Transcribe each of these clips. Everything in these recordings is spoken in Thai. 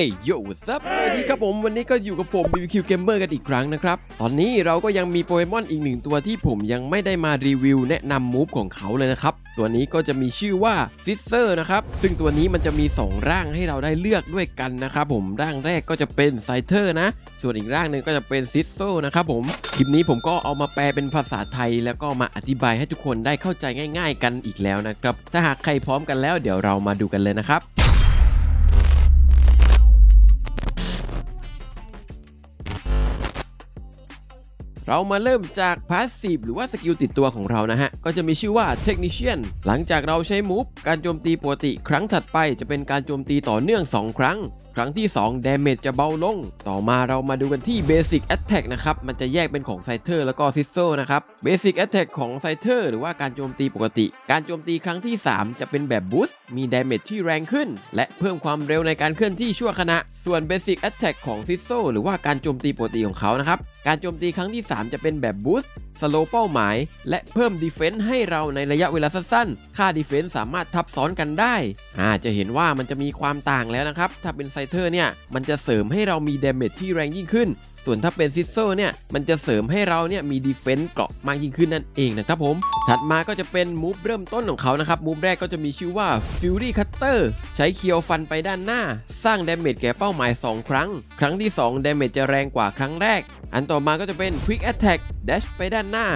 เอ้ยโย่ซับสวัสดีครับผมวันนี้ก็อยู่กับผม BBQ Gamer กันอีกครั้งนะครับ ตอนนี้เราก็ยังมีโปเกมอนอีกหนึ่งตัวที่ผมยังไม่ได้มารีวิวแนะนำมูฟของเขาเลยนะครับ ตัวนี้ก็จะมีชื่อว่าซิสเซอร์นะครับ ซึ่งตัวนี้มันจะมี 2 ร่างให้เราได้เลือกด้วยกันนะครับผมร่างแรกก็จะเป็นไซเทอร์นะ ส่วนอีกร่างหนึ่งก็จะเป็นซิสโซนะครับผมคลิปนี้ผมก็เอามาแปลเป็นภาษาไทย แล้วก็มาอธิบายให้ทุกคนได้เข้าใจง่าย ๆ กันอีกแล้วนะครับถ้าหากใครพร้อมกันแล้วเดี๋ยวเรามาดูกันเลยนะครับ เรามาเริ่มจากพาสซีฟหรือว่าสกิลติดตัวของเรานะฮะ ก็จะมีชื่อว่า Technician หลังจากเราใช้มูฟการโจมตีปกติ ครั้งถัดไปจะเป็นการโจมตีต่อเนื่อง 2 ครั้ง ครั้งที่ 2 Damage จะเบาลง ต่อมาเรามาดูกันที่ Basic Attack นะครับ มันจะแยกเป็นของไซเ e อร์แล้วก็ซิสโซนะครับ Basic Attack ของไซเ e อร์หรือว่าการโจมตีปกติ การโจมตีครั้งที่ 3 จะเป็นแบบ Boost มี Damage ที่แรงขึ้น และเพิ่มความเร็วในการเคลื่อนที่ชั่วขณะส่วน Basic Attack ของซิโซหรือว่าการโจมตีปกติของเขานะครับ การโจมตีครั้งที่ 3 จะเป็นแบบบูสต์สโลเป้าหมาย และเพิ่มดีเฟนส์ให้เราในระยะเวลาสั้นๆ ค่าดีเฟนส์สามารถทับซ้อนกันได้ อ่าจะเห็นว่ามันจะมีความต่างแล้วนะครับ ถ้าเป็นไซเทอร์เนี่ย มันจะเสริมให้เรามีเดเมจที่แรงยิ่งขึ้น ส่วนถ้าเป็นซิสโซเนี่ยมันจะเสริมให้เราเนี่ยมีดีเฟนส์เกราะมากยิ่งขึ้นนั่นเองนะครับผม ถัดมาก็จะเป็นมูฟเริ่มต้นของเขานะครับมูฟแรกก็จะมีชื่อว่า Fury Cutter ใช้เคียวฟันไปด้านหน้า สร้างดาเมจแก่เป้าหมาย 2 ครั้ง ครั้งที่2ดาเมจจะแรงกว่าครั้งแรก อันต่อมาก็จะเป็น Quick Attack Dash ไปด้านหน้า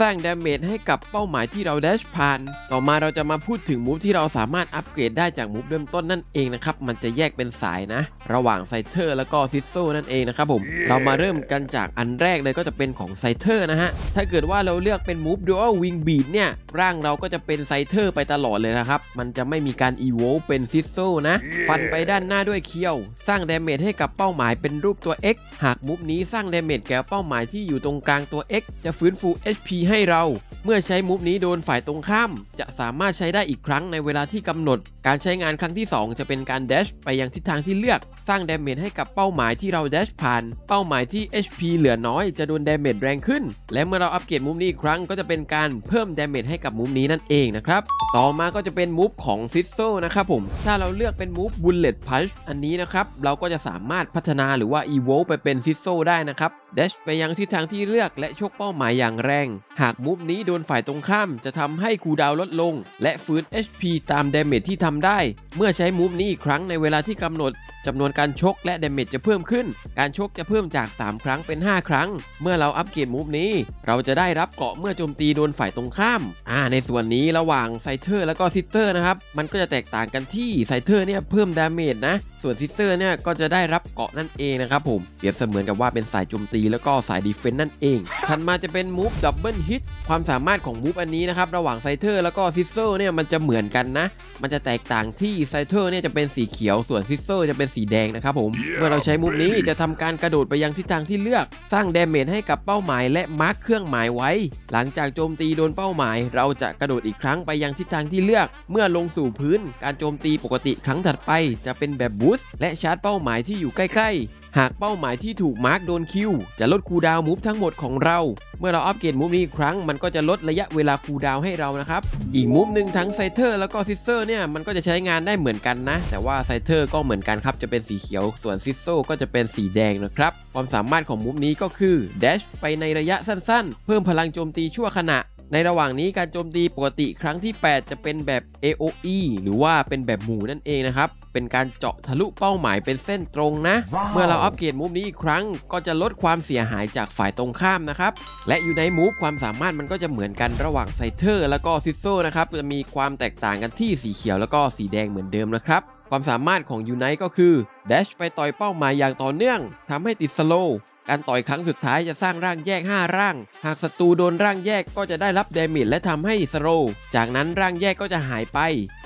สร้างดาเมจให้กับเป้าหมายที่เรา dash ผ่าน ต่อมาเราจะมาพูดถึงมูฟที่เราสามารถอัปเกรดได้จากมูฟเริ่มต้นนั่นเองนะครับมันจะแยกเป็นสายนะ ระหว่างไซเทอร์แล้วก็ซิสโซนั่นเองนะครับผมเรามาเริ่มกันจากอันแรกเลยก็จะเป็นของไซเทอร์นะฮะ ถ้าเกิดว่าเราเลือกเป็นมูฟ Dual Wing Beat เนี่ย ร่างเราก็จะเป็นไซเทอร์ไปตลอดเลยนะครับ มันจะไม่มีการอีโวเป็นซิสโซนะ ฟันไปด้านหน้าด้วยเคียว สร้างดาเมจให้กับเป้าหมายเป็นรูปตัว X หากมูฟนี้สร้างดาเมจแก่เป้าหมายที่อยู่ตรงกลางตัว X จะฟื้นฟู HP ให้เรา เมื่อใช้มูฟนี้โดนฝ่ายตรงข้าม จะสามารถใช้ได้อีกครั้งในเวลาที่กำหนด การใช้งานครั้งที่ 2 จะเป็นการแดชไปยังทิศทางที่เลือก สร้างดาเมจให้กับเป้าหมายที่เราแดชผ่าน เป้าหมายที่ HP เหลือน้อยจะโดนดาเมจแรงขึ้น และเมื่อเราอัปเกรดมูฟนี้อีกครั้งก็จะเป็นการเพิ่มดาเมจให้กับมูฟนี้นั่นเองนะครับ ต่อมาก็จะเป็นมูฟของซิสโซนะครับผม ถ้าเราเลือกเป็นมูฟบุลเลตพัชอันนี้นะครับ เราก็จะสามารถพัฒนาหรือว่าอีโวไปเป็นซิสโซได้นะครับ เดชไปยังทิศทางที่เลือกและชกเป้าหมายอย่างแรง หากมูฟนี้โดนฝ่ายตรงข้ามจะทำให้คูดาวลดลง และฟื้น HP ตามเดเมจที่ทำได้ เมื่อใช้มูฟนี้อีกครั้งในเวลาที่กำหนดจำนวนการชกและเดเมจจะเพิ่มขึ้น การชกจะเพิ่มจาก 3 ครั้งเป็น 5 ครั้ง เมื่อเราอัปเกรดมูฟนี้ เราจะได้รับเกาะเมื่อโจมตีโดนฝ่ายตรงข้าม อ่า ในส่วนนี้ระหว่างไซเทอร์แล้วก็ซิสเตอร์นะครับ มันก็จะแตกต่างกันที่ไซเทอร์เนี่ยเพิ่มดาเมจนะ ส่วนซิสเตอร์เนี่ยก็จะได้รับเกราะนั่นเองนะครับผมเปรียบเสมือนกับว่าเป็นสายโจมตีแล้วก็สายดีเฟนต์นั่นเองถัดมาจะเป็นมูฟดับเบิลฮิตความสามารถของมูฟอันนี้นะครับระหว่างไซเทอร์แล้วก็ซิสเตอร์เนี่ยมันจะเหมือนกันนะ มันจะแตกต่างที่ไซเทอร์เนี่ยจะเป็นสีเขียวส่วนซิสเตอร์จะเป็นสีแดงนะครับผมเมื่อเราใช้มูฟนี้จะทำการกระโดดไปยังทิศทางที่เลือก สร้างดาเมจให้กับเป้าหมายและมาร์คเครื่องหมายไว้ หลังจากโจมตีโดนเป้าหมาย เราจะกระโดดอีกครั้งไปยังทิศทางที่เลือก เมื่อลงสู่พื้นการโจมตีปกติครั้งถัดไปจะเป็นแบบบูสและชาร์จเป้าหมายที่อยู่ใกล้ๆ หากเป้าหมายที่ถูกมาร์กโดนคิว จะลดคูดาวมูฟทั้งหมดของเรา เมื่อเราอัปเกรดมูฟนี้ครั้งมันก็จะลดระยะเวลาคูดาวให้เรานะครับ อีกมูฟหนึ่งทั้งไซเทอร์แล้วก็ซิสเซอร์เนี่ยมันก็จะใช้งานได้เหมือนกันนะ แต่ว่าไซเทอร์ก็เหมือนกันครับจะเป็นสีเขียว ส่วนซิสโซก็จะเป็นสีแดงนะครับความสามารถของมูฟนี้ก็คือแดชไปในระยะสั้นๆ เพิ่มพลังโจมตีชั่วขณะในระหว่างนี้การโจมตีปกติครั้งที่ 8 จะเป็นแบบ AOE หรือว่าเป็นแบบหมู่นั่นเองนะครับ เป็นการเจาะทะลุเป้าหมายเป็นเส้นตรงนะว้าวเมื่อเราอัปเกรดมูฟนี้อีกครั้ง ก็จะลดความเสียหายจากฝ่ายตรงข้ามนะครับ และอยู่ในมูฟความสามารถมันก็จะเหมือนกันระหว่างไซเทอร์แล้วก็ซิสโซนะครับจะมีความแตกต่างกันที่สีเขียวแล้วก็สีแดงเหมือนเดิมนะครับความสามารถของยูไนก็คือเดชไปต่อยเป้าหมายอย่างต่อเนื่องทำให้ติดสโลว์ การต่อยครั้งสุดท้ายจะสร้างร่างแยก 5 ร่าง หากศัตรูโดนร่างแยกก็จะได้รับเดเมจและทำให้สโลว์จากนั้นร่างแยกก็จะหายไป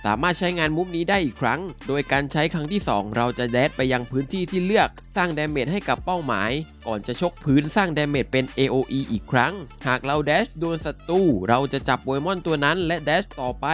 สามารถใช้งานมุฟนี้ได้อีกครั้ง โดยการใช้ครั้งที่ 2 เราจะแดดไปยังพื้นที่ที่เลือก สร้างเดเมจให้กับเป้าหมาย ก่อนจะชกพื้นสร้างเดเมจเป็น AOE อีกครั้ง หากเราแดชโดนศัตรูเราจะจับโปเกมอนตัวนั้นและแดชต่อไป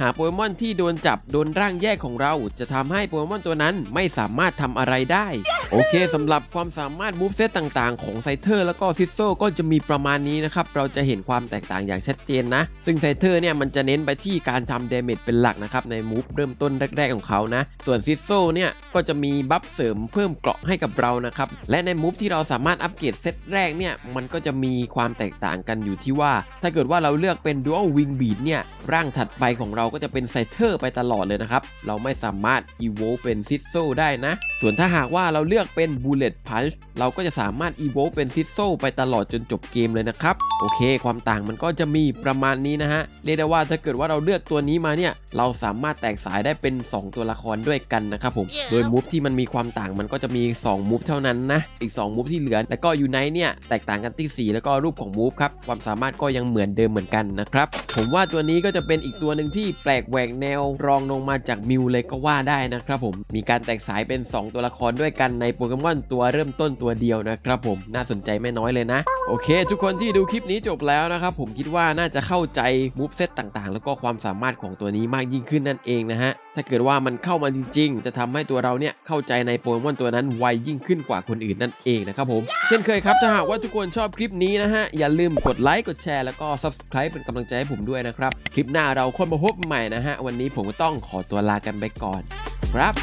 หากโปเกมอนที่โดนจับโดนร่างแยกของเรา จะทำให้โปเกมอนตัวนั้นไม่สามารถทำอะไรได้ โอเคสำหรับความสามารถมูฟเซตต่ต่างของไซเทอร์แล้วก็ซิสโซก็จะมีประมาณนี้นะครับ เราจะเห็นความแตกต่างอย่างชัดเจนนะ ซึ่งไซเทอร์เนี่ยมันจะเน้นไปที่การทำเดเมจเป็นหลักนะครับ ในมูฟเริ่มต้นแรก ๆ ของเขานะ ส่วนซิสโซเนี่ยก็จะมีบัฟเสริมเพิ่มเกราะให้กับเรานะครับ และในมูฟที่เราสามารถอัปเกรดเซตแรกเนี่ยมันก็จะมีความแตกต่างกันอยู่ที่ว่า ถ้าเกิดว่าเราเลือกเป็น Dual Wing Beat เนี่ยร่างถัดไปของเราก็จะเป็นไซเทอร์ไปตลอดเลยนะครับเราไม่สามารถ Evolve เป็นซิสโซได้นะ ส่วนถ้าหากว่าเราเลือกเป็น Bullet Punch เราก็จะสามารถ Evolve เป็นซิสโซไปตลอดจนจบเกมเลยนะครับ โอเค ความต่างมันก็จะมีประมาณนี้นะฮะ เรียกได้ว่าถ้าเกิดว่าเราเลือกตัวนี้มาเนี่ย เราสามารถแตกสายได้เป็น 2 ตัวละครด้วยกันนะครับผม โดยมูฟที่มันมีความต่างมันก็จะมี 2 มูฟเท่านั้นนะ อีก 2 มูฟที่เหลือ แล้วก็ยูไนเนี่ยแตกต่างกันที่4แล้วก็รูปของมูฟครับ ความสามารถก็ยังเหมือนเดิมเหมือนกันนะครับ ผมว่าตัวนี้ก็จะเป็นอีกตัวหนึ่งที่แปลกแหวกแนวรองลงมาจากมิวเลยก็ว่าได้นะครับผม มีการแตกสายเป็น 2 ตัวละครด้วยกันในโปเกมอนตัวเริ่มต้นตัวเดียวนะครับครับผมน่าสนใจไม่น้อยเลยนะ โอเค ทุกคนที่ดูคลิปนี้จบแล้วนะครับผมคิดว่าน่าจะเข้าใจมูฟเซตต่างๆ แล้วก็ความสามารถของตัวนี้มากยิ่งขึ้นนั่นเองนะฮะถ้าเกิดว่ามันเข้ามาจริง ๆ จะทำให้ตัวเราเนี่ยเข้าใจในโปเกมอนตัวนั้นไวยิ่งขึ้นกว่าคนอื่นนั่นเองนะครับผมเช่นเคยครับถ้าหากว่าทุกคนชอบคลิปนี้นะฮะอย่าลืมกดไลค์กดแชร์แล้วก็ subscribe เป็นกำลังใจให้ผมด้วยนะครับคลิปหน้าเราคนมาพบใหม่นะฮะวันนี้ผมก็ต้องขอตัวลากันไปก่อน ครับ